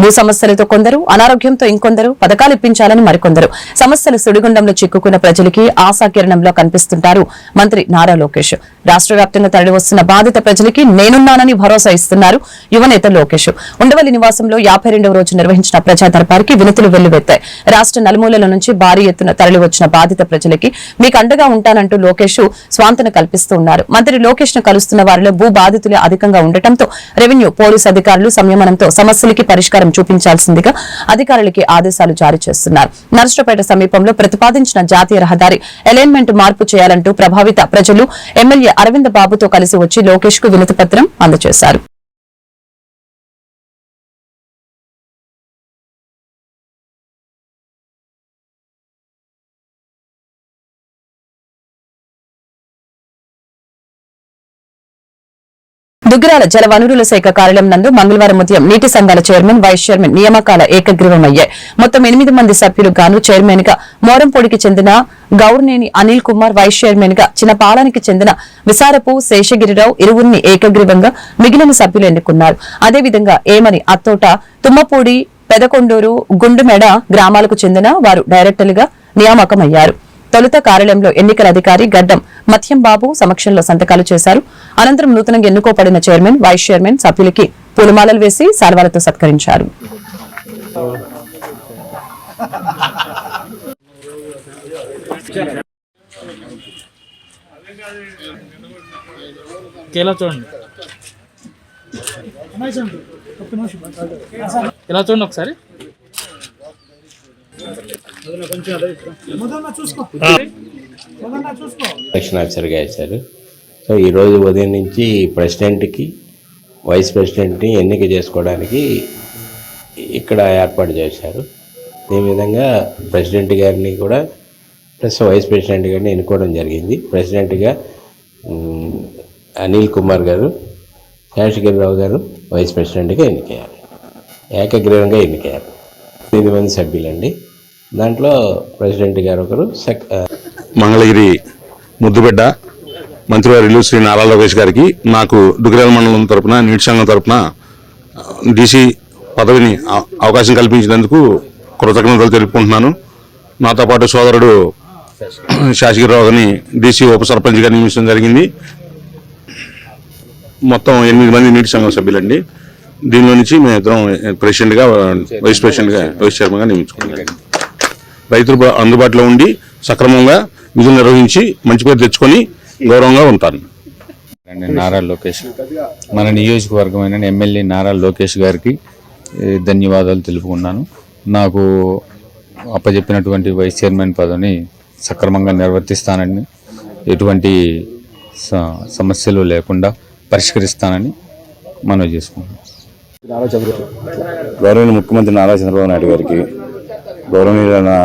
భూ సమస్యలతో కొందరు అనారోగ్యంతో ఇంకొందరు పథకాలు ఇప్పించాలని మరికొందరు. సమస్యలు సుడిగుండంలో చిక్కుకున్న ప్రజలకి ఆశాకిరణంలో కనిపిస్తుంటారు మంత్రి నారా లోకేష్. రాష్ట్ర వ్యాప్తంగా తరలివస్తున్న బాధిత ప్రజలకి నేనున్నానని భరోసా ఇస్తున్నారు యువనేత లోకేష్. ఉండవల్లి నివాసంలో యాభై రెండవ రోజు నిర్వహించిన ప్రజా దర్బార్కి వినతులు వెల్లువెత్తాయి. రాష్ట్ర నలుమూలల నుంచి భారీ ఎత్తున తరలివచ్చిన బాధిత ప్రజలకి మీకు అండగా ఉంటానంటూ లోకేష్ స్వాంతన కల్పిస్తూ ఉన్నారు. మంత్రి లోకేష్ను కలుస్తున్న వారిలో భూ బాధితులే అధికంగా ఉండటంతో రెవెన్యూ పోలీసు అధికారులు సంయమనంతో సమస్యలకి పరిష్కారం చూపించాల్సిందిగా అధికారులకి ఆదేశాలు జారీ చేస్తున్నారు. నర్సపేట సమీపంలో ప్రతిపాదించిన జాతీయ రహదారి అలైన్మెంట్ మార్పు చేయాలంటూ ప్రభావిత ప్రజలు ఎమ్మెల్యే అరవింద్ బాబుతో కలిసి వచ్చి లోకేష్కు వినతి పత్రం అందజేశారు. దుగ్గిరాల జల వనరుల శాఖ కార్యాలయం నందు మంగళవారం ఉదయం నీటి సంఘాల చైర్మన్ వైస్ చైర్మన్ నియామకాల ఏకగ్రీవమయ్యాయి. మొత్తం ఎనిమిది మంది సభ్యులు గాను చైర్మన్గా మోరంపూడికి చెందిన గౌర్నేని అనిల్ కుమార్ వైస్ చైర్మన్గా చిన్నపాలానికి చెందిన విసారపు శేషగిరిరావు ఇరువురిని ఏకగ్రీవంగా మిగిలిన సభ్యులు ఎన్నుకున్నారు. అదేవిధంగా ఏమని అత్తోట తుమ్మపూడి పెదకొండూరు గుండుమెడ గ్రామాలకు చెందిన వారు డైరెక్టర్లుగా నియామకమయ్యారు. తొలుత కార్యాలయంలో ఎన్నికల అధికారి గడ్డం మత్యం బాబు సమక్షంలో సంతకాలు చేశారు. అనంతరం నూతనంగా ఎన్నుకోబడిన చైర్మన్ వైస్ చైర్మన్ సభ్యులకి పూలమాలలు వేసి శాల్వాలతో సత్కరించారు. ఇలా చూడండి. ఇలా చూడండి ఒకసారి. ఎలక్షన్ ఆఫీసర్గా వేశారు. సో ఈరోజు ఉదయం నుంచి ప్రెసిడెంట్కి వైస్ ప్రెసిడెంట్ని ఎన్నిక చేసుకోవడానికి ఇక్కడ ఏర్పాటు చేశారు. ఈ విధంగా ప్రెసిడెంట్ గారిని కూడా ప్లస్ వైస్ ప్రెసిడెంట్ గారిని ఎన్నుకోవడం జరిగింది. ప్రెసిడెంట్గా అనిల్ కుమార్ గారు శేషగిరిరావు గారు వైస్ ప్రెసిడెంట్గా ఎన్నికయ్యారు. ఏకగ్రీవంగా ఎన్నికయ్యారు. ఎనిమిది మంది సభ్యులండి. దాంట్లో ప్రెసిడెంట్ గారు ఒకరు సెక్ మంగళగిరి ముద్దుబిడ్డ మంత్రివర్యులు శ్రీ నారా లోకేష్ గారికి నాకు డుగ్రేల మండలం తరపున నీటి సంఘం తరపున డీసీ పదవిని అవ- అవకాశం కల్పించినందుకు కృతజ్ఞతలు తెలుపుకుంటున్నాను. నాతో పాటు సోదరుడు శాసగిరిరావు గారిని డీసీ ఉప సర్పంచ్గా నియమించడం జరిగింది. మొత్తం ఎనిమిది మంది నీటి సంఘం సభ్యులండి. దీనిలో నుంచి మేము ఇద్దరం ప్రెసిడెంట్గా వైస్ ప్రెసిడెంట్గా వైస్ చైర్మన్గా నియమించుకున్నాం. రైతులు అందుబాటులో ఉండి సక్రమంగా విధులు నిర్వహించి మంచి పేరు తెచ్చుకొని గౌరవంగా ఉంటాను నారా లోకేష్. మన నియోజకవర్గమైన ఎమ్మెల్యే నారా లోకేష్ గారికి ధన్యవాదాలు తెలుపుకున్నాను. నాకు అప్పచెప్పినటువంటి వైస్ చైర్మన్ పదవిని సక్రమంగా నిర్వర్తిస్తానని ఎటువంటి స- సమస్యలు లేకుండా పరిష్కరిస్తానని మనవి చేసుకున్నాను గౌరవనీయ ముఖ్యమంత్రి నారా చంద్రబాబు నాయుడు గారికి గౌరవనీయులైన నా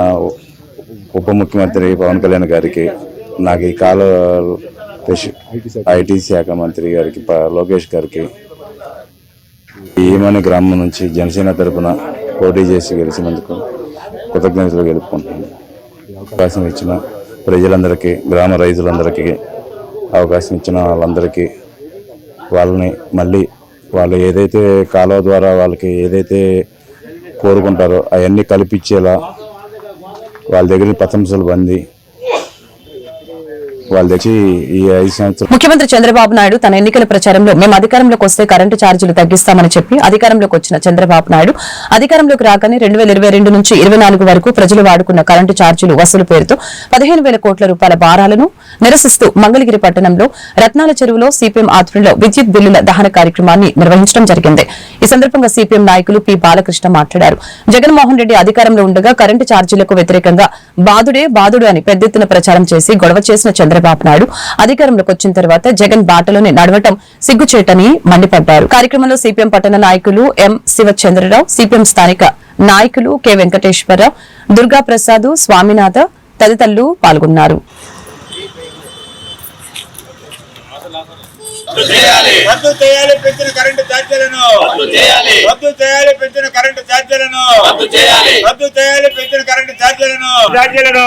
ఉప ముఖ్యమంత్రి పవన్ కళ్యాణ్ గారికి నాకు ఈ కాల ఐటీ శాఖ మంత్రి గారికి ప- లోకేష్ గారికి ఈమని గ్రామం నుంచి జనసేన తరపున పోటీ చేసి గెలిచినందుకు కృతజ్ఞతలు గెలుపుకుంటున్నాను అవకాశం ఇచ్చిన ప్రజలందరికీ గ్రామ రైతులందరికీ అవకాశం ఇచ్చిన వాళ్ళందరికీ వాళ్ళని మళ్ళీ వాళ్ళు ఏదైతే కాలువ ద్వారా వాళ్ళకి ఏదైతే కోరుకుంటారో. అవన్నీ కల్పించేలా వాళ్ళ దగ్గర ప్రశంసలు పొంది వాళ్ళ తెచ్చి ఈ ఐదు సంవత్సరాలు. ముఖ్యమంత్రి చంద్రబాబు నాయుడు తన ఎన్నికల ప్రచారంలో మేము అధికారంలోకి వస్తే కరెంటు ఛార్జీలు తగ్గిస్తామని చెప్పి అధికారంలోకి వచ్చిన చంద్రబాబు నాయుడు అధికారంలోకి రాగానే రెండు వేల నుంచి ఇరవై వరకు ప్రజలు వాడుకున్న కరెంటు ఛార్జీలు వసూలు పేరుతో పదిహేను వేల కోట్ల రూపాయల భారాలను నిరసిస్తూ మంగళగిరి పట్టణంలో రత్నాల చెరువులో సిపిఎం ఆధ్వర్యంలో విద్యుత్ బిల్లుల దహన కార్యక్రమాన్ని నిర్వహించడం జరిగింది. ఈ సందర్భంగా సిపిఎం నాయకులు పి. బాలకృష్ణ మాట్లాడారు. జగన్మోహన్ రెడ్డి అధికారంలో ఉండగా కరెంటు ఛార్జీలకు వ్యతిరేకంగా బాదుడే బాదుడు అని పెద్ద ఎత్తున ప్రచారం చేసి గొడవ చేసిన చంద్రబాబు నాయుడు అధికారంలోకి వచ్చిన తర్వాత జగన్ బాటలోనే నడవటం సిగ్గుచేటని మండిపడ్డారు. కార్యక్రమంలో సిపిఎం పట్టణ నాయకులు ఎం శివచంద్రరావు సిపిఎం స్థానిక నాయకులు కె వెంకటేశ్వరరావు దుర్గా ప్రసాద్ స్వామినాథ తదితరులు పాల్గొన్నారు. రద్దు చేయాలి పెంచిన కరెంటు ఛార్జీలను రద్దు చేయాలి పెంచిన కరెంటు ఛార్జీలను రద్దు చేయాలి పెంచిన కరెంటు ఛార్జీలను ఛార్జీలను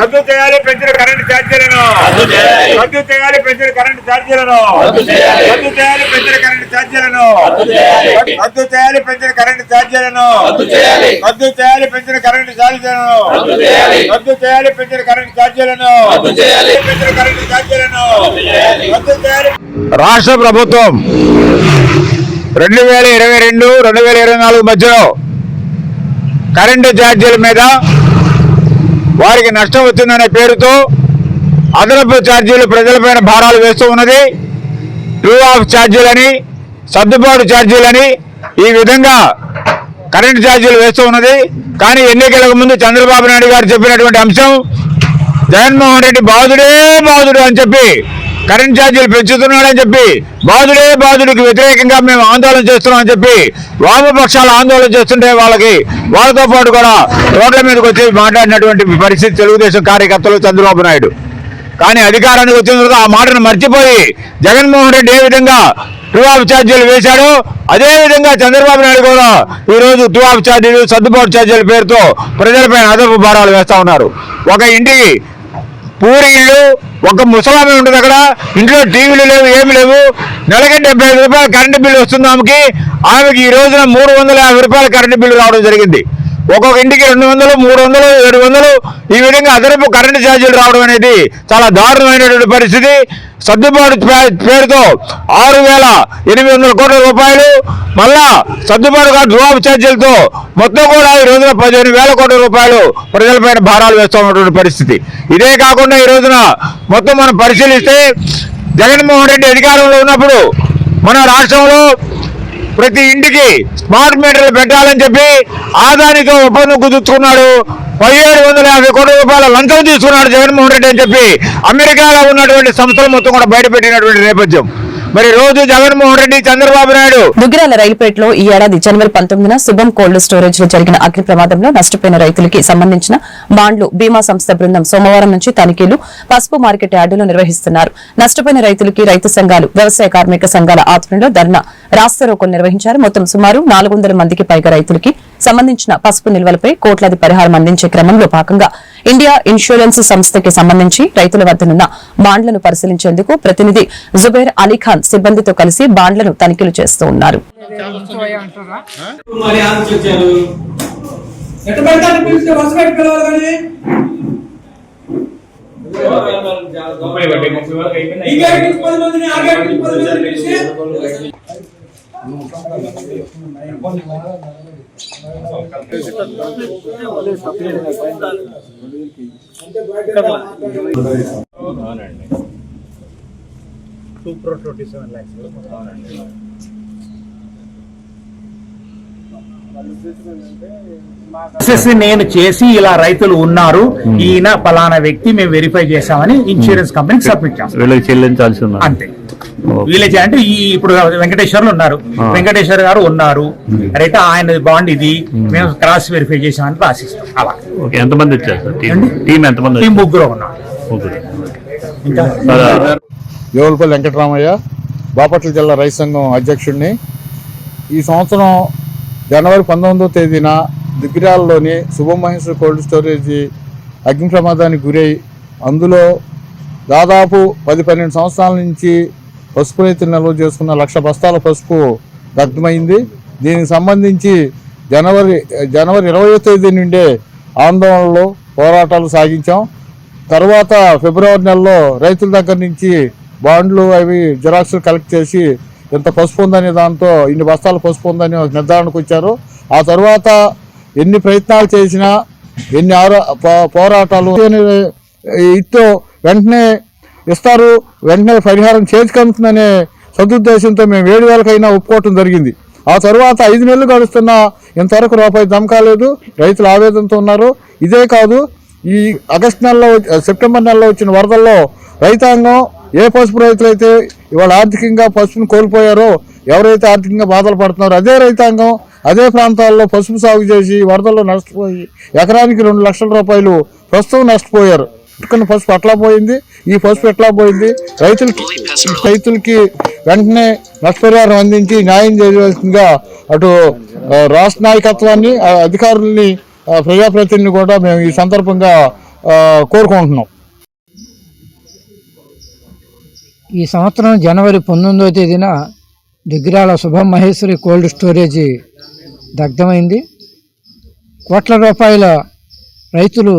రద్దు చేయాలి పెంచిన కరెంటు ఛార్జీలను రద్దు చేయాలి పెంచిన కరెంటు ఛార్జీలను రద్దు చేయాలి పెంచిన కరెంటు ఛార్జీలను రద్దు చేయాలి పెంచిన కరెంటు ఛార్జీలను రద్దు చేయాలి పెంచిన కరెంటు ఛార్జీలను రద్దు చేయాలి పెంచిన కరెంటు ఛార్జీలను పెంచిన కరెంటు ఛార్జీలను రద్దు చేయాలి రాష్ట్ర ప్రభుత్వం రెండు వేల ఇరవై రెండు రెండు వేల ఇరవై నాలుగు మధ్యలో కరెంటు ఛార్జీల మీద వారికి నష్టం వచ్చిందనే పేరుతో అదనపు ఛార్జీలు ప్రజలపైన భారాలు వేస్తూ ఉన్నది. ట్రూ ఆఫ్ ఛార్జీలని సర్దుబాటు ఛార్జీలని ఈ విధంగా కరెంటు ఛార్జీలు వేస్తూ ఉన్నది. కానీ ఎన్నికలకు ముందు చంద్రబాబు నాయుడు గారు చెప్పినటువంటి అంశం జగన్మోహన్ రెడ్డి బాధుడే బాధుడు అని చెప్పి కరెంట్ ఛార్జీలు పెంచుతున్నాడని చెప్పి బాధుడే బాధుడికి వ్యతిరేకంగా మేము ఆందోళన చేస్తున్నామని చెప్పి వామపక్షాలు ఆందోళన చేస్తుంటే వాళ్ళకి వాళ్ళతో పాటు కూడా రోడ్ల మీదకి వచ్చి మాట్లాడినటువంటి పరిస్థితి తెలుగుదేశం కార్యకర్తలు చంద్రబాబు నాయుడు. కానీ అధికారానికి వచ్చిన తర్వాత ఆ మాటను మర్చిపోయి జగన్మోహన్ రెడ్డి ఏ విధంగా టూ ఆఫ్ ఛార్జీలు వేశాడో అదేవిధంగా చంద్రబాబు నాయుడు కూడా ఈ రోజు టూ ఆఫ్ ఛార్జీలు సర్దుబాటు ఛార్జీల పేరుతో ప్రజలపైన అదపు భారాలు వేస్తా ఉన్నారు. ఒక ఇంటికి పూరి ఇళ్ళు ఒక ముసలామె ఉంటుంది అక్కడ. ఇంట్లో టీవీలు లేవు ఏమి లేవు. నెలకి డెబ్బై ఐదు రూపాయల కరెంటు బిల్లు వస్తుంది ఆమెకి. ఆమెకి ఈ రోజున మూడు వందల యాభై రూపాయల కరెంటు బిల్లు రావడం జరిగింది. ఒక్కొక్క ఇంటికి రెండు వందలు మూడు వందలు ఏడు వందలు ఈ విధంగా అదనపు కరెంటు ఛార్జీలు రావడం అనేది చాలా దారుణమైనటువంటి పరిస్థితి. సర్దుబాటు పే- పేరుతో ఆరు వేల ఎనిమిది వందల కోట్ల రూపాయలు మళ్ళా సర్దుబాటు కాదు డ్రాప్ ఛార్జీలతో మొత్తం కూడా ఈ రోజున పదిహేను వేల కోట్ల రూపాయలు ప్రజలపైన భారాలు వేస్తున్నటువంటి పరిస్థితి. ఇదే కాకుండా ఈ రోజున మొత్తం మనం పరిశీలిస్తే జగన్మోహన్ రెడ్డి అధికారంలో ఉన్నప్పుడు మన రాష్ట్రంలో ప్రతి ఇంటికి స్మార్ట్ మీటర్లు పెట్టాలని చెప్పి ఆదానితో ఒప్పందం కుదుర్చుకున్నాడు. పదిహేడు వందల యాభై కోట్ల రూపాయల లంచం తీసుకున్నాడు జగన్మోహన్ రెడ్డి అని చెప్పి అమెరికాలో ఉన్నటువంటి సంస్థలు మొత్తం కూడా బయటపెట్టినటువంటి నేపథ్యం. మరి రోజు జగన్మోహన్ రెడ్డి చంద్రబాబు నాయుడు. దుగ్గిరాల రైల్పేటలో ఈ ఏడాది జనవరి పంతొమ్మిదిన శుభం కోల్డ్ స్టోరేజ్లో జరిగిన అగ్ని ప్రమాదంలో నష్టపోయిన రైతులకి సంబంధించిన బాండ్లు బీమా సంస్థ బృందం సోమవారం నుంచి తనిఖీలు పసుపు మార్కెట్ యార్డులో నిర్వహిస్తున్నారు. నష్టపోయిన రైతులకి రైతు సంఘాలు వ్యవసాయ కార్మిక సంఘాల ఆధ్వర్యంలో ధర్నా రాస్తారోకోలు నిర్వహించారు. మొత్తం సుమారు నాలుగు వందల మందికి పైగా రైతులకి సంబంధించిన పసుపు నిల్వలపై కోట్లాది పరిహారం అందించే క్రమంలో భాగంగా ఇండియా ఇన్సూరెన్స్ సంస్థకి సంబంధించి రైతుల వద్దనున్న బాండ్లను పరిశీలించేందుకు ప్రతినిధి జుబైర్ అలీఖాన్ సిబ్బందితో కలిసి బాండ్లను తనిఖీలు చేస్తూ ఉన్నారు. నుంచి పది మందిని పిలిచి ప్రాసెస్ నేను చేసి ఇలా రైతులు ఉన్నారు. ఈయన పలానా వ్యక్తి మేము వెరిఫై చేశామని ఇన్సూరెన్స్ కంపెనీకి సబ్మిట్ చేస్తాం. వీళ్ళకి చెల్లించాల్సి ఉంది అంతే. వీళ్ళకి అంటే ఈ ఇప్పుడు వెంకటేశ్వర్లు ఉన్నారు. వెంకటేశ్వర్ గారు ఉన్నారు. అయితే ఆయన బాండ్ ఇది. మేము. క్రాస్ వెరిఫై చేసామని రాసిస్తాం. అలా. ఎంతమంది వచ్చారు టీం? టీం? ముగ్గురు. దేవులపల్లి వెంకటరామయ్య బాపట్ల జిల్లా రైతు సంఘం అధ్యక్షుడిని. ఈ సంవత్సరం జనవరి పంతొమ్మిదో తేదీన దిగ్గిరాలలోని శుభమహేశ్వర కోల్డ్ స్టోరేజ్ అగ్ని ప్రమాదానికి గురై అందులో దాదాపు పది పన్నెండు సంవత్సరాల నుంచి పసుపు రైతులు నిల్వ చేసుకున్న లక్ష బస్తాల పసుపు దగ్ధమైంది. దీనికి సంబంధించి జనవరి జనవరి ఇరవయో తేదీ నుండే ఆందోళనలు పోరాటాలు సాగించాం. తర్వాత ఫిబ్రవరి నెలలో రైతుల దగ్గర నుంచి బాండ్లు అవి జిరాక్స్లు కలెక్ట్ చేసి ఇంత పసుపు ఉందనే దాంతో ఇన్ని బస్తాలు పసుపు ఉందని నిర్ధారణకు వచ్చారు. ఆ తర్వాత ఎన్ని ప్రయత్నాలు చేసినా ఎన్ని ఆరో పోరాటాలు ఇతో వెంటనే ఇస్తారు వెంటనే పరిహారం చేర్చుకుంటుందనే సదుద్దేశంతో మేము ఏడు వేలకైనా ఒప్పుకోవటం జరిగింది. ఆ తర్వాత ఐదు నెలలు గడుస్తున్నా ఇంతవరకు రూపాయి దమ్ కాలేదు రైతులు ఆవేదనతో ఉన్నారు. ఇదే కాదు ఈ ఆగస్టు నెలలో సెప్టెంబర్ నెలలో వచ్చిన వరదల్లో రైతాంగం ఏ పసుపు రైతులైతే ఇవాళ ఆర్థికంగా పసుపును కోల్పోయారో ఎవరైతే ఆర్థికంగా బాధలు పడుతున్నారో అదే రైతాంగం అదే ప్రాంతాల్లో పసుపు సాగు చేసి వరదల్లో నష్టపోయి ఎకరానికి రెండు లక్షల రూపాయలు ప్రస్తుతం నష్టపోయారు. పుట్టుకున్న పసుపు అట్లా పోయింది ఈ పసుపు ఎట్లా పోయింది? రైతులకి రైతులకి వెంటనే నష్టపరిహారం అందించి న్యాయం చేయవలసిందిగా అటు రాష్ట్ర నాయకత్వాన్ని అధికారుల్ని ప్రజాప్రతినిధిని కూడా మేము ఈ సందర్భంగా కోరుకుంటున్నాం. ఈ సంవత్సరం జనవరి పంతొమ్మిదో తేదీన దిగ్గిరాల శుభం మహేశ్వరి కోల్డ్ స్టోరేజీ దగ్ధమైంది. కోట్ల రూపాయల రైతులు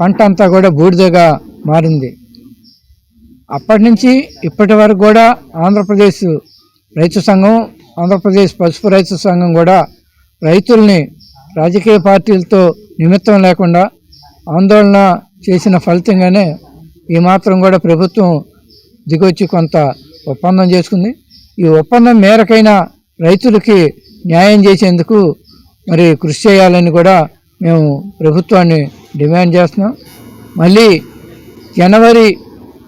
పంట అంతా కూడా బూడిదగా మారింది. అప్పటి నుంచి ఇప్పటి వరకు కూడా ఆంధ్రప్రదేశ్ రైతు సంఘం ఆంధ్రప్రదేశ్ పసుపు రైతు సంఘం కూడా రైతుల్ని రాజకీయ పార్టీలతో నిమిత్తం లేకుండా ఆందోళన చేసిన ఫలితంగానే ఈ మాత్రం కూడా ప్రభుత్వం దిగొచ్చి కొంత ఒప్పందం చేసుకుంది. ఈ ఒప్పందం మేరకైనా రైతులకి న్యాయం చేసేందుకు మరి కృషి చేయాలని కూడా మేము ప్రభుత్వాన్ని డిమాండ్ చేస్తున్నాం. మళ్ళీ జనవరి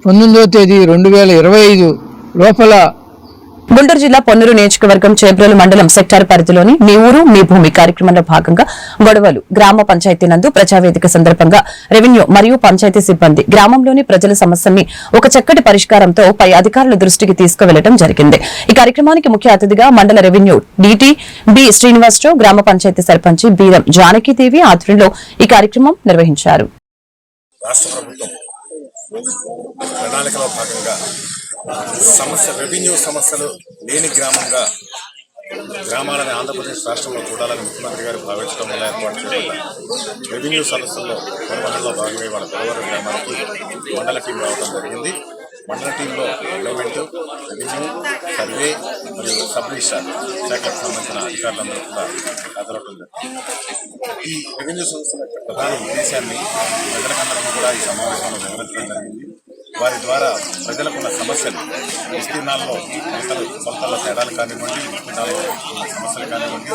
పంతొమ్మిదో తేదీ రెండు వేల ఇరవై ఐదు లోపల గుంటూరు జిల్లా పొన్నూరు నియోజకవర్గం చేబ్రోలు మండలం సెక్టార్ పరిధిలోని మీ ఊరు మీ భూమి కార్యక్రమంలో భాగంగా గొడవలు గ్రామ పంచాయతీ నందు ప్రజావేదిక సందర్భంగా రెవెన్యూ మరియు పంచాయతీ సిబ్బంది గ్రామంలోని ప్రజల సమస్యల్ని ఒక చక్కటి పరిష్కారంతో పై అధికారుల దృష్టికి తీసుకువెళ్ళడం జరిగింది. ఈ కార్యక్రమానికి ముఖ్య అతిథిగా మండల రెవెన్యూ డీటీ బి శ్రీనివాసరావు గ్రామ పంచాయతీ సర్పంచి బీరం జానకీదేవి ఆధ్వర్యంలో ఈ కార్యక్రమం నిర్వహించారు. రాష్ట్ర ప్రభుత్వం ప్రణాళికలో భాగంగా సమస్య రెవెన్యూ సమస్యలు లేని గ్రామంగా గ్రామాలని ఆంధ్రప్రదేశ్ రాష్ట్రంలో చూడాలని ముఖ్యమంత్రి గారు భావించడం వల్ల ఏర్పాటు చేయడం రెవెన్యూ సమస్యల్లో నిర్వహణలో భాగమై వాళ్ళ గొడవరం గ్రామానికి మండల టీం రావడం జరిగింది. మండల టీంలో గవర్నమెంట్ రెవెన్యూ సర్వే మరియు సబ్ రిజిస్టార్ శాఖకు సంబంధించిన అధికారులందరూ కూడా హాజరవడం ఈ రెవెన్యూ సంస్థల ప్రధాన ఉద్దేశాన్ని ప్రజలకందరికీ కూడా ఈ సమావేశంలో వివరించడం జరిగింది. వారి ద్వారా ప్రజలకున్న సమస్యలు విస్తీర్ణాల్లో కొలతలు కొలతల తేడాలు కానివ్వండి విస్తీర్ణాల్లో సమస్యలు కానివ్వండి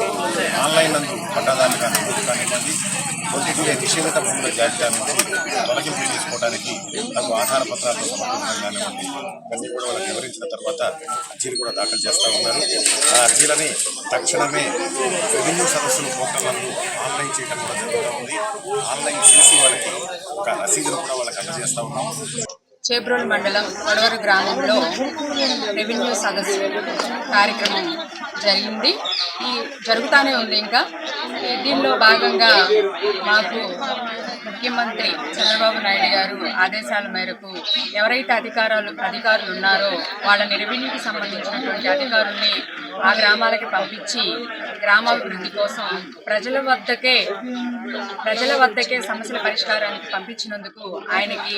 ఆన్లైన్ నందు పట్టాదారులు కానివ్వండి కానివ్వండి కొద్దిగా నిషేధిత భూముల జాబితా నుంచి తొలగింపు చేసుకోవడానికి తగు ఆధార పత్రాలతో సమర్పించడం కానివ్వండి ఇవన్నీ కూడా వాళ్ళకి వివరించిన తర్వాత అర్జీలు కూడా దాఖలు చేస్తూ ఉన్నారు. ఆ అర్జీలని తక్షణమే రెవెన్యూ సదస్సులు పోర్టళ్ళను ఆన్లైన్ చేయడం కూడా జరుగుతూ ఉంది. ఆన్లైన్ చేసి వాళ్ళకి ఒక రసీదును కూడా వాళ్ళకి అందజేస్తూ ఉన్నాం. చేబ్రోల్ మండలం కొడవరు గ్రామంలో రెవెన్యూ సదస్సు కార్యక్రమం జరిగింది. ఈ జరుగుతూనే ఉంది ఇంకా. దీనిలో భాగంగా మాకు ముఖ్యమంత్రి చంద్రబాబు నాయుడు గారు ఆదేశాల మేరకు ఎవరైతే అధికారాలు అధికారులు ఉన్నారో వాళ్ళని రెవెన్యూకి సంబంధించినటువంటి అధికారుల్ని ఆ గ్రామాలకి పంపించి గ్రామాభివృద్ధి కోసం ప్రజల వద్దకే ప్రజల వద్దకే సమస్యల పరిష్కారానికి పంపించినందుకు ఆయనకి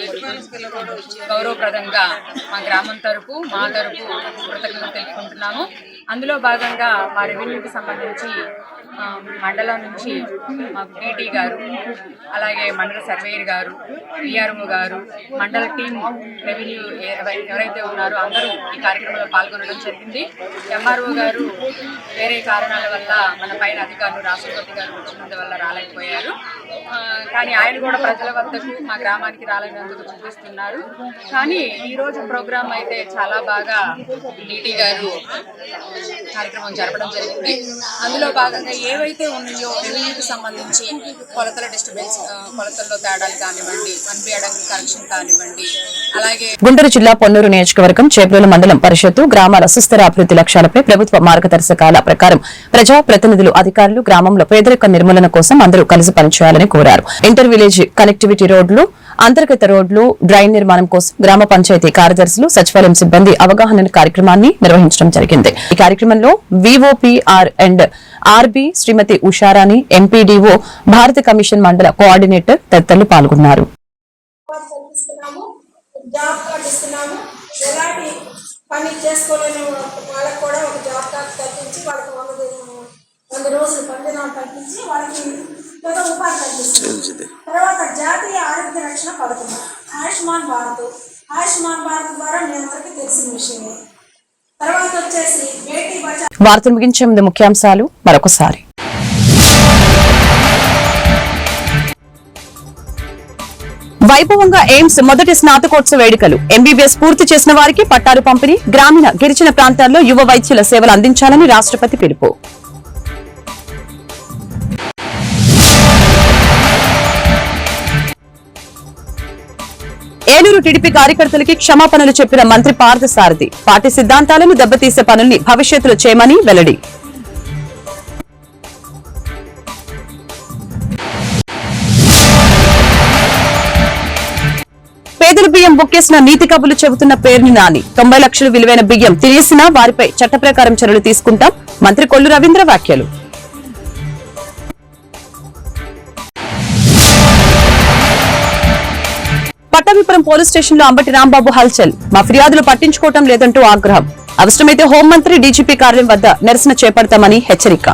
గౌరవప్రదంగా మా గ్రామం తరపు మా తరపు కృతజ్ఞతలు తెలుపుకుంటున్నాము. అందులో భాగంగా మా రెవెన్యూకి సంబంధించి మండలం నుంచి మాకు పీటీ గారు అలాగే మండల సర్వేయర్ గారు విఆర్ఓ గారు మండల టీం రెవెన్యూ ఎవరైతే ఉన్నారో అందరూ ఈ కార్యక్రమంలో పాల్గొనడం జరిగింది. ఎంఆర్ఓ గారు వేరే కారణాల వల్ల మన పైన అధికారులు రాష్ట్రపతి గారు వచ్చినందువల్ల రాలేకపోయారు. కానీ ఆయన కూడా ప్రజల వద్దకు మా గ్రామానికి రాలేనందుకు చూపిస్తున్నారు. కానీ ఈరోజు రోజు ప్రోగ్రామ్ అయితే చాలా బాగా డీటీ గారు కార్యక్రమం జరపడం జరిగింది. అందులో భాగంగా ఏవైతే ఉన్నాయో రెవెన్యూకి సంబంధించి కొలతల డిస్టర్బెన్స్ కొలతల్లో తేడాలు కానివ్వండి అన్బియడం కరెక్షన్ కానివ్వండి అలాగే గుంటూరు జిల్లా పొన్నూరు నియోజకవర్గం చేబ్రోలు మండలం పరిషత్తు గ్రామాల సుస్థిర అభివృద్ధి లక్ష్యాలపై ప్రభుత్వ మార్గదర్శకాల ప్రకారం ప్రజా ప్రతినిధులు అధికారులు గ్రామంలో పేదరిక నిర్మూలన కోసం అందరూ కలిసి పనిచేయాలని కోరారు. ఇంటర్ విలేజ్ కనెక్టివిటీ రోడ్లు అంతర్గత రోడ్లు డ్రైన్ నిర్మాణం కోసం గ్రామ పంచాయతీ కార్యదర్శులు సచివాలయం సిబ్బంది అవగాహన కార్యక్రమాన్ని నిర్వహించడం జరిగింది. ఈ కార్యక్రమంలో VOPR and RB Shrimati Usharani MPDO భారత కమిషన్ మండల కోఆర్డినేటర్ తదితరులు పాల్గొన్నారు. పని చేసుకోలేని వాళ్ళకి కూడా ఒక జాబ్ కార్డు తగ్గించి వాళ్ళకి వంద వంద రోజులు పనిదినాలు తగ్గించి వాళ్ళకి ఏదో ఉపాధి కల్పిస్తుంది. తర్వాత జాతీయ ఆరోగ్య రక్షణ పథకం. ఆయుష్మాన్ భారత్. ఆయుష్మాన్ భారత్ ద్వారా నేను వరకు తెలిసిన విషయమే. తర్వాత వచ్చేసి బేటీ బచావ్ వార్తలు ముగించే ముందు ముఖ్యాంశాలు మరొకసారి. వైభవంగా ఎయిమ్స్ మొదటి స్నాతకోత్సవ వేడుకలు. ఎంబీబీఎస్ పూర్తి చేసిన వారికి పట్టాలు పంపిణీ. గ్రామీణ గిరిజన ప్రాంతాల్లో యువ వైద్యుల సేవలు అందించాలని రాష్ట్రపతి పిలుపు. ఏలూరు టీడీపీ కార్యకర్తలకి క్షమాపణలు చెప్పిన మంత్రి పార్థసారథి. పార్టీ సిద్ధాంతాలను దెబ్బతీసే పనుల్ని భవిష్యత్తులో చేయమని వెల్లడి. పేదల బియ్యం బొక్కేసిన నీతి కబులు చెబుతున్న పేరుని నాని. తొంభై లక్షలు విలువైన బియ్యం తినేసినా వారిపై చట్ట చర్యలు తీసుకుంటాం. మంత్రి కొల్లు రవీంద్ర వ్యాఖ్యలు. పట్టాభిపురం పోలీస్ స్టేషన్లో అంబటి రాంబాబు హల్చల్. మా ఫిర్యాదులు పట్టించుకోవటం లేదంటూ ఆగ్రహం. అవసరమైతే హోంమంత్రి డీజీపీ కార్యాలయం వద్ద నిరసన చేపడతామని హెచ్చరిక.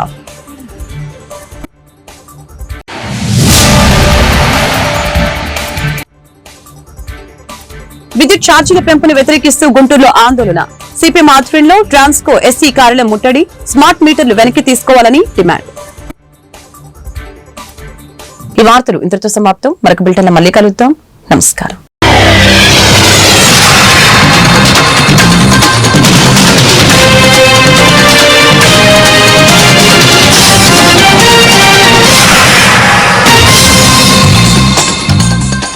విద్యుత్ ఛార్జీల పెంపును వ్యతిరేకిస్తూ గుంటూరులో ఆందోళన. సిపిఎం ఆధ్వర్యంలో ట్రాన్స్కో ఎస్సీ కార్యాలయం ముట్టడి స్మార్ట్ మీటర్లు వెనక్కి తీసుకోవాలని డిమాండ్. ఈ వార్తలు ఇంతటితో సమాప్తం. మరొక బిల్టన్ల మళ్ళీ కలుద్దాం. నమస్కారం.